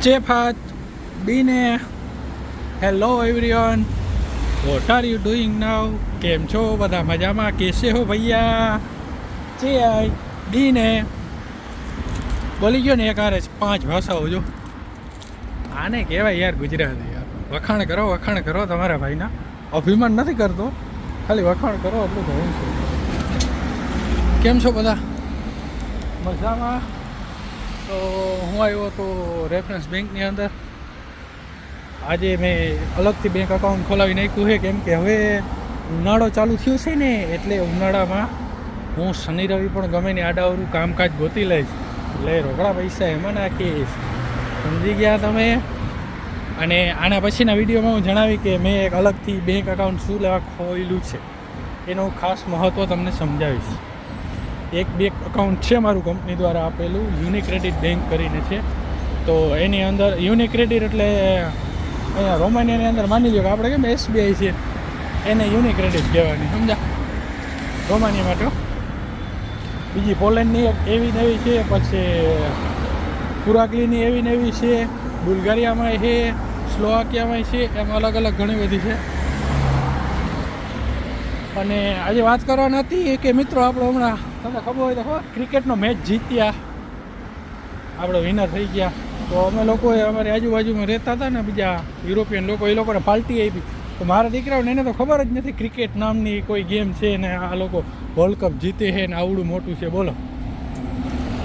Chefat, Bine, hello everyone. What are you doing now? કેમ છો? બધા મજામાં? કેસે હો ભૈયા? ચે આઈ? બીને બોલી ગયો ને એક આરે પાંચ ભાષાઓ જો. આને કહેવાય યાર ગુજરાતી યાર. વખાણ કરો વખાણ કરો તમારા ભાઈના. અભિમાન નથી કરતો. ખાલી વખાણ કરો એટલું હું છું. કેમ છો બધા? મજામાં? તો હું આવ્યો તો રેફરન્સ બેંકની અંદર. આજે મેં અલગથી બેંક અકાઉન્ટ ખોલાવી નાખ્યું છે, કેમ કે હવે ઉનાળો ચાલુ થયો છે ને, એટલે ઉનાળામાં હું શનિ રવિ પણ ગમે ને આડાવરું કામકાજ ગોતી લઈશ. એટલે રોકડા પૈસા એમાં નાખીશ. સમજી ગયા તમે? અને આના પછીના વિડીયોમાં હું જણાવી કે મેં એક અલગથી બેંક અકાઉન્ટ શું લેવા ખોલેલું છે. એનું ખાસ મહત્ત્વ તમને સમજાવીશ. એક બેંક અકાઉન્ટ છે મારું કંપની દ્વારા આપેલું યુનિક્રેડિટ બેંક કરીને છે. તો એની અંદર યુનિક્રેડિટ એટલે અહીંયા રોમાનિયાની અંદર માની લો કે આપણે કેમ એસબીઆઈ છે એને યુનિક્રેડિટ કહેવાની. સમજા. રોમાનિયા માટે બીજી પોલેન્ડની એક એવી નવી છે પછી પુરાકલીની એવી નવી છે બુલ્ગારિયામાં છે સ્લોવાકિયામાં છે એમ અલગ અલગ ઘણી બધી છે. અને આજે વાત કરવાની હતી કે મિત્રો આપણે હમણાં તમને ખબર હોય તો ક્રિકેટનો મેચ જીત્યા. આપણે વિનર થઈ ગયા. તો અમે લોકોએ અમારી આજુબાજુમાં રહેતા હતા ને બીજા યુરોપિયન લોકો, એ લોકોને પાર્ટી આપી. તો મારા દીકરાઓને એને તો ખબર જ નથી ક્રિકેટ નામની કોઈ ગેમ છે ને આ લોકો વર્લ્ડ કપ જીતે છે ને આવડું મોટું છે, બોલો.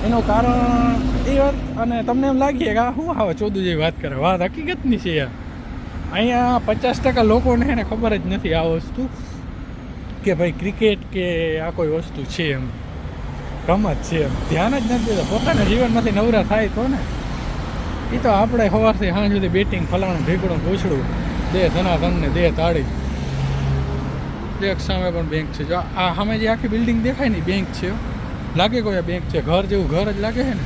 એનું કારણ એ વાત અને તમને એમ લાગીએ કે આ શું આવે ચોદું જેવી વાત કરે? વાત હકીકતની છે યાર. અહીંયા પચાસ ટકા લોકોને એને ખબર જ નથી આ વસ્તુ કે ભાઈ ક્રિકેટ કે આ કોઈ વસ્તુ છે એમ. રમત છે. એમ ધ્યાન જ નથી પોતાના જીવનમાંથી નવરા થાય તો ને. એ તો આપણે સવારથી સાંજ સુધી બેટિંગ, ફલાણું ઢીકડું પૂછડું દે ધના ધનને દે તાળી. એક સામે પણ બેંક છે. જો આ સામે જે આખી બિલ્ડિંગ દેખાય ને બેંક છે. લાગે કોઈ બેંક છે? ઘર જેવું ઘર જ લાગે છે ને?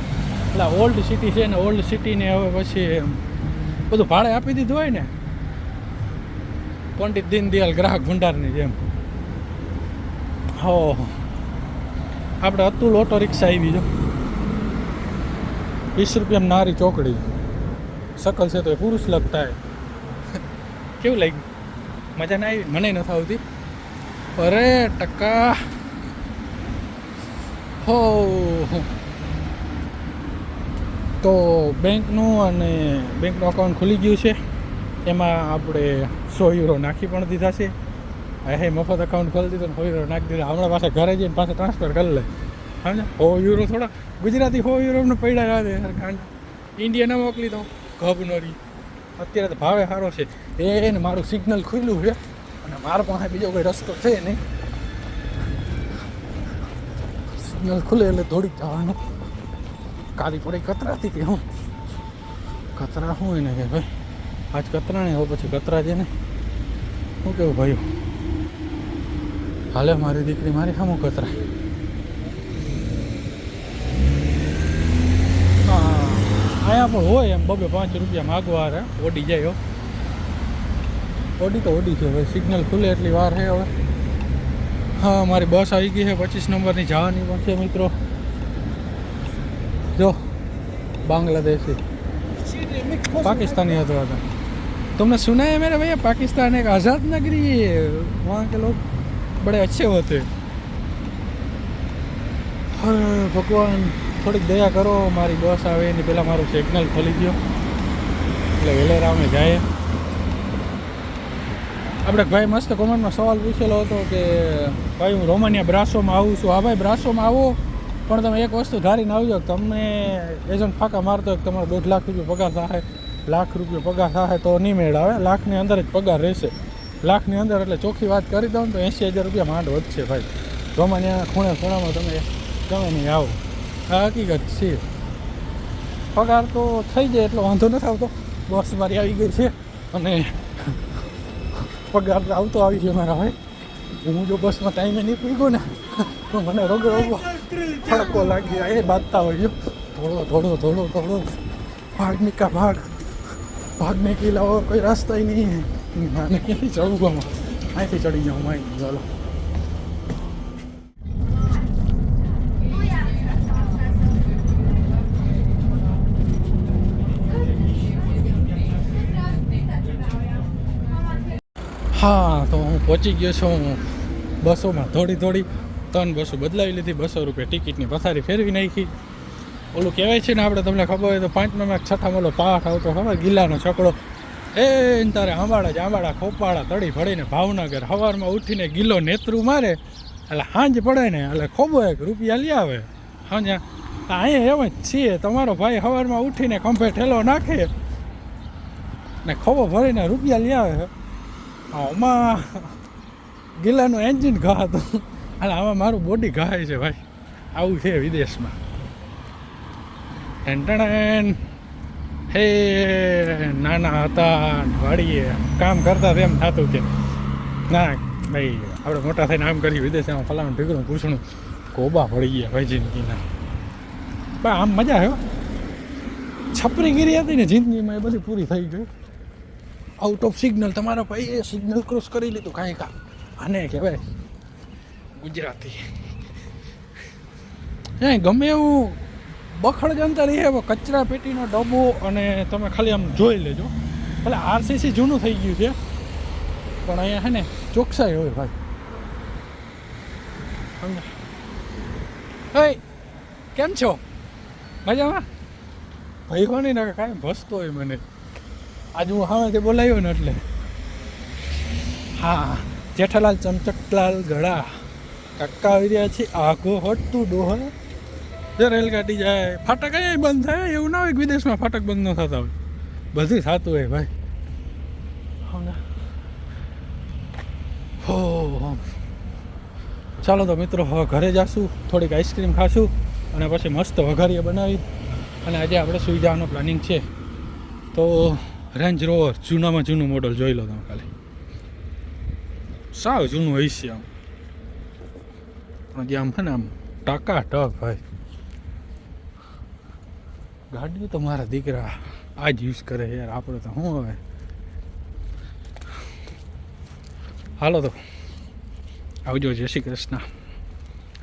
એટલે ઓલ્ડ સિટી છે ને, ઓલ્ડ સિટીને હવે પછી બધું ભાડે આપી દીધું હોય ને. પંડિત દીનદયાલ ગ્રાહક ભંડારની જેમ. હો. આપણે અતુલ ઓટો રિક્ષા આવી જો. વીસ રૂપિયામાં નારી ચોકડી. શકલ છે તો એ પુરુષ લગતા હે કેવું લાગ્યું? મજા ના આવી? મને નથી આવતી. અરે ટકા. હો. તો બેંકનું અને બેંકનું અકાઉન્ટ ખુલી ગયું છે. એમાં આપણે સો યુરો નાખી પણ દીધા છે. હા, હે, મફત અકાઉન્ટ ખોલી દીધું સો યુરો નાખી દીધું. હમણાં પાછા ઘરે જઈને પાછા ટ્રાન્સફર કરી લે. સમજે સો યુરો થોડા. ગુજરાતી સો યુરોને પડ્યા રાધે કારણ ઇન્ડિયા ન મોકલી દઉં. ઘબનોરી અત્યારે તો ભાવે સારો છે. એ ને મારું સિગ્નલ ખુલ્લું છે. અને મારા પાસે બીજો કોઈ રસ્તો છે નહીં. સિગ્નલ ખુલે એટલે દોડી જવાનું. કાલી પડી કતરાતી કે હું? કતરા શું એને કે ભાઈ? આજ કતરા નહીં હવે પછી કતરા છે ને શું કેવું ભાઈ હાલે મારી દીકરી મારી સામું કતરા હા અહીંયા પણ હોય એમ બબે પાંચ રૂપિયા માગવા રે ઓડી જાય હો ઓડી તો ઓડી છે હવે સિગ્નલ ખુલે એટલી વાર છે હવે હા મારી બસ આવી ગઈ છે પચીસ નંબરની જવાની પણ છે મિત્રો જો બાંગ્લાદેશી पाकिस्तानी है थोड़ा सा तुमने सुना है मेरे भैया पाकिस्तान एक आज़ाद नगरी है वहाँ के लोग बड़े अच्छे होते हैं અરે ભગવાન થોડીક દયા કરો મારી બસ આવે એની પહેલાં મારું સિગ્નલ ખોલી ગયો એટલે વેલેરા અમે જાય આપણે ભાઈ મસ્ત કોમેન્ટમાં સવાલ પૂછેલો હતો કે ભાઈ હું રોમાનિયા બ્રાસોમાં આવું છું હા ભાઈ બ્રાસોમાં આવો પણ તમે એક વસ્તુ ધારીને આવજો કે તમને એજન્ટ ફાંકા મારતો હોય કે તમારો દોઢ લાખ રૂપિયા પગાર થાય લાખ રૂપિયા પગાર થાય તો નહીં મેળ આવે લાખની અંદર જ પગાર રહેશે લાખની અંદર એટલે ચોખ્ખી વાત કરી દઉં તો એંસી હજાર રૂપિયા માંડ વધશે ભાઈ. રોમાનિયા ખૂણે ખૂણામાં તમે ગમે નહીં આવો. આ હકીકત છે. પગાર તો થઈ જાય એટલો વાંધો નથી આવતો. બસ મારી આવી ગઈ છે. અને પગાર આવતો આવી છે મારા ભાઈ. હું જો બસમાં ટાઈમે પી ગયો ને, તો મને રોગે રોગો ફડકો લાગી એ બાંધતા હોય જો. થોડો થોડો થોડો થોડો ભાગ નિકા ભાગ? ભાગ નીકળી લાવો કોઈ રસ્તા નહીં. માને ક્યાંથી ચડવું ગમે અહીંથી ચડી જાઉં અહીં ચાલો હા, તો હું પહોંચી ગયો છું બસોમાં થોડી થોડી ત્રણ બસો બદલાવી લીધી બસો રૂપિયા ટિકિટની પથારી ફેરવી નાખી. ઓલું કહેવાય છે ને, આપણે તમને ખબર હોય તો પાંચમા છઠ્ઠામાં ઓલો પાઠ આવતો હવે ગિલ્લાનો છકડો. એ તારે આંબાડા જ આંબાડા ખોપાડા તળી ભળીને ભાવનગર સવારમાં ઉઠીને ગિલ્લો નેતરું મારે, એટલે હાંજ પડે ને, એટલે ખોબો એક રૂપિયા લઈ આવે. તો અહીંયા એમ જ છીએ, તમારો ભાઈ સવારમાં ઉઠીને ખંભે ઠેલો નાખે ને ખોબો ભરીને રૂપિયા લઈ આવે. આમાં ગિલાનું એન્જિન ઘા હતું એટલે આમાં મારું બોડી ઘાય છે ભાઈ. આવું છે વિદેશમાં. ટેન હે, નાના હતા વાડીએ કામ કરતા તેમ થતું કે, ના, ભાઈ, આપણે મોટા થઈને આમ કરીએ, વિદેશમાં ફલાણું ઢીકરું પૂછણું કોબા પડી ગયા ભાઈ જિંદગીના પણ આમ મજા આવ્યો. છપરીગીરી હતી ને જિંદગીમાં એ બધી પૂરી થઈ ગઈ. આઉટ ઓફ સિગ્નલ તમારો ભાઈ એ સિગ્નલ ક્રોસ કરી લીધું કાંઈ કા આને કહેવાય ગુજરાતી. ગમે એવું બખડ જંતર એ કચરા પેટીનો ડબ્બો અને તમે ખાલી આમ જોઈ લેજો. એટલે આરસીસી જૂનું થઈ ગયું છે. પણ અહીંયા છે ને ચોકસાઈ હોય ભાઈ? હે, કેમ છો? મજામાં? ભાઈ કોની ના કાંઈ ભસતો હોય મને. આજે હું હામેથી બોલાવ્યો ને એટલે. હા, જેઠાલાલ ચમચકલાલ ગળા. કક્કા આવી રહ્યા છે. આઘો હટતું ડોહ. જો રેલગાડી જાય ફાટક અહીંયા બંધ થાય એવું ના હોય કે વિદેશમાં ફાટક બંધ ન થતા હોય. બધું થતું હોય ભાઈ. હો. ચાલો તો મિત્રો હવે ઘરે જાશું થોડીક આઈસ્ક્રીમ ખાશું અને પછી મસ્ત વઘારીએ બનાવી. અને આજે આપણે સુઈ જવાનું પ્લાનિંગ છે. તો રેન્જ રોવર જૂનામાં જૂનું મોડલ જોઈ લો તમે ખાલી. સાવ જૂનું હોય છે આમ. પણ જે આમ છે ને આમ ટાકા ટક ભાઈ. ગાડી તો મારા દીકરા આ જ યુઝ કરે યાર, આપણે તો શું હવે? હાલો તો, આવજો, જય શ્રી કૃષ્ણ.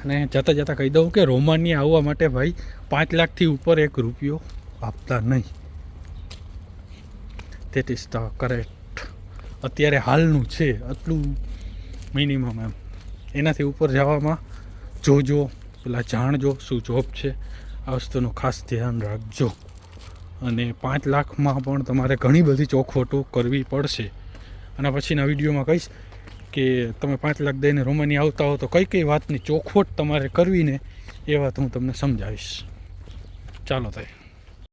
અને જતાં જતાં કહી દઉં કે રોમાનિયા આવવા માટે ભાઈ પાંચ લાખથી ઉપર એક રૂપિયો આપતા નહીં. દેટ ધ કરેક્ટ અત્યારે હાલનું છે, આટલું મિનિમમ એમ. એનાથી ઉપર જવામાં જોજો, પેલા જાણજો શું જોબ છે. આ વસ્તુનું ખાસ ધ્યાન રાખજો. અને પાંચ લાખમાં પણ તમારે ઘણી બધી ચોખવટો કરવી પડશે. અને પછીના વિડીયોમાં કહીશ કે તમે પાંચ લાખ દઈને રોમાની આવતા હો તો કઈ કઈ વાતની ચોખવટ તમારે કરવી ને એ વાત હું તમને સમજાવીશ. ચાલો થાય